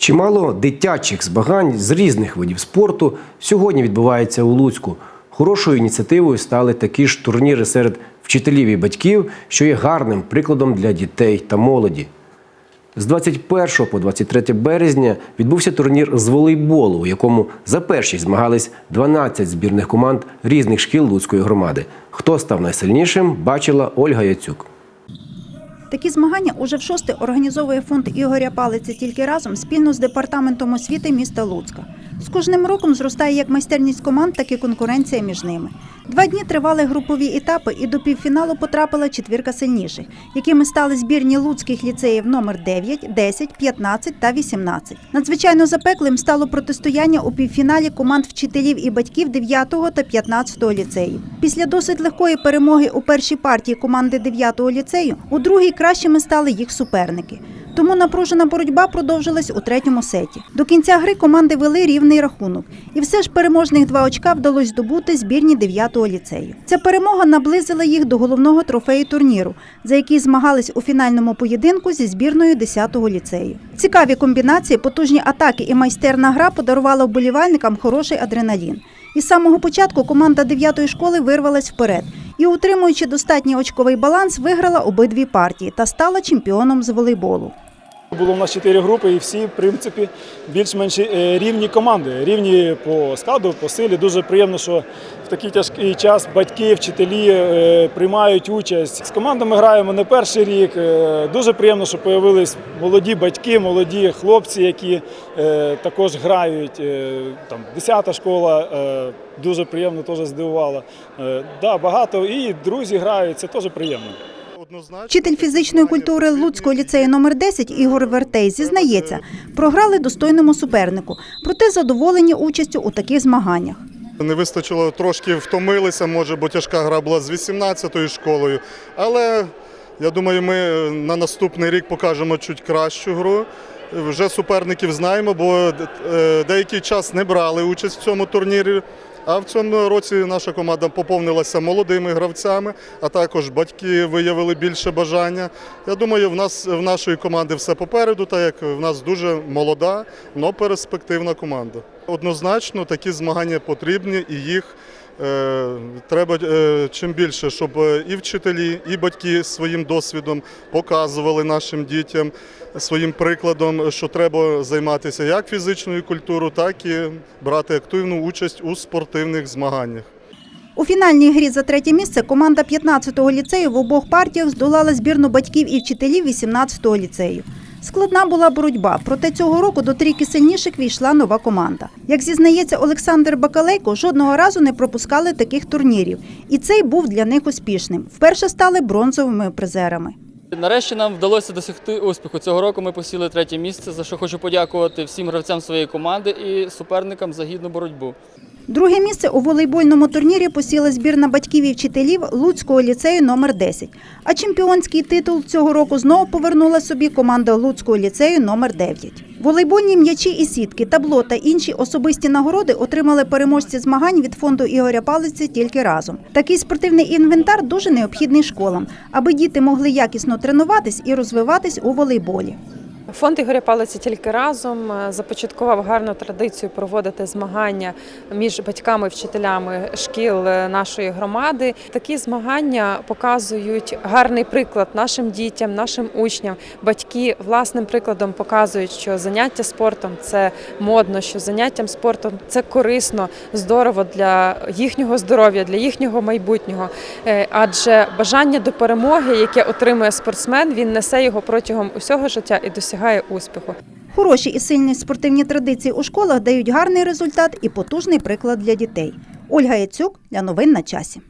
Чимало дитячих змагань з різних видів спорту сьогодні відбувається у Луцьку. Хорошою ініціативою стали такі ж турніри серед вчителів і батьків, що є гарним прикладом для дітей та молоді. З 21 по 23 березня відбувся турнір з волейболу, у якому за першість змагались 12 збірних команд різних шкіл Луцької громади. Хто став найсильнішим, бачила Ольга Яцюк. Такі змагання уже в шосте організовує фонд Ігоря Палиця тільки разом спільно з департаментом освіти міста Луцька. З кожним роком зростає як майстерність команд, так і конкуренція між ними. Два дні тривали групові етапи, і до півфіналу потрапила четвірка сильніших, якими стали збірні луцьких ліцеїв номер 9, 10, 15 та 18. Надзвичайно запеклим стало протистояння у півфіналі команд вчителів і батьків 9 та 15 ліцеїв. Після досить легкої перемоги у першій партії команди 9 ліцею, у другій кращими стали їх суперники. Тому напружена боротьба продовжилась у третьому сеті. До кінця гри команди вели рівний рахунок, і все ж переможних два очка вдалося здобути збірні 9-го ліцею. Ця перемога наблизила їх до головного трофею турніру, за який змагались у фінальному поєдинку зі збірною 10-го ліцею. Цікаві комбінації, потужні атаки і майстерна гра подарувала вболівальникам хороший адреналін. Із самого початку команда 9-ї школи вирвалась вперед і, утримуючи достатній очковий баланс, виграла обидві партії та стала чемпіоном з волейболу. Було в нас чотири групи, і всі, в принципі, більш-менш е, рівні команди, рівні по складу, по силі. Дуже приємно, що в такий тяжкий час батьки, вчителі е, приймають участь. З командами граємо не перший рік. Е, Дуже приємно, що з'явились молоді батьки, молоді хлопці, які також грають. Там 10-та школа дуже приємно теж здивувала. Да, багато і друзі грають, це теж приємно. Вчитель фізичної культури Луцького ліцею номер 10 Ігор Вертей зізнається, програли достойному супернику, проте задоволені участю у таких змаганнях. Не вистачило трошки втомилися, може, бо тяжка гра була з 18-ю школою. Але я думаю, ми на наступний рік покажемо чуть кращу гру. Вже суперників знаємо, бо е, деякий час не брали участь в цьому турнірі. А в цьому році наша команда поповнилася молодими гравцями, а також батьки виявили більше бажання. Я думаю, в нас в нашої команди все попереду, так як в нас дуже молода, але перспективна команда. Однозначно такі змагання потрібні і їх треба е, чим більше, щоб е, і вчителі, і батьки своїм досвідом показували нашим дітям своїм прикладом, що треба займатися як фізичною культурою, так і брати активну участь у спортивних змаганнях. У фінальній грі за третє місце команда 15-го ліцею в обох партіях здолала збірну батьків і вчителів 18-го ліцею. Складна була боротьба, проте цього року до трійки сильніших війшла нова команда. Як зізнається Олександр Бакалейко, жодного разу не пропускали таких турнірів, і цей був для них успішним. Вперше стали бронзовими призерами. Нарешті нам вдалося досягти успіху. Цього року ми посіли третє місце, за що хочу подякувати всім гравцям своєї команди і суперникам за гідну боротьбу. Друге місце у волейбольному турнірі посіла збірна батьків і вчителів Луцького ліцею номер 10 А чемпіонський титул цього року знову повернула собі команда Луцького ліцею номер 9 Волейбольні м'ячі і сітки, табло та інші особисті нагороди отримали переможці змагань від фонду Ігоря Палиці тільки разом. Такий спортивний інвентар дуже необхідний школам, аби діти могли якісно тренуватись і розвиватись у волейболі. Фонд Ігоря Палиці тільки разом е, започаткував гарну традицію проводити змагання між батьками і вчителями шкіл е, нашої громади. Такі змагання показують гарний приклад нашим дітям, нашим учням. Батьки власним прикладом показують, що заняття спортом це модно, що заняттям спортом це корисно, здорово для їхнього здоров'я, для їхнього майбутнього. Е, Адже бажання до перемоги, яке отримує спортсмен, він несе його протягом усього життя і досягає успіху. Хороші і сильні спортивні традиції у школах дають гарний результат і потужний приклад для дітей. Ольга Яцюк для новин на часі.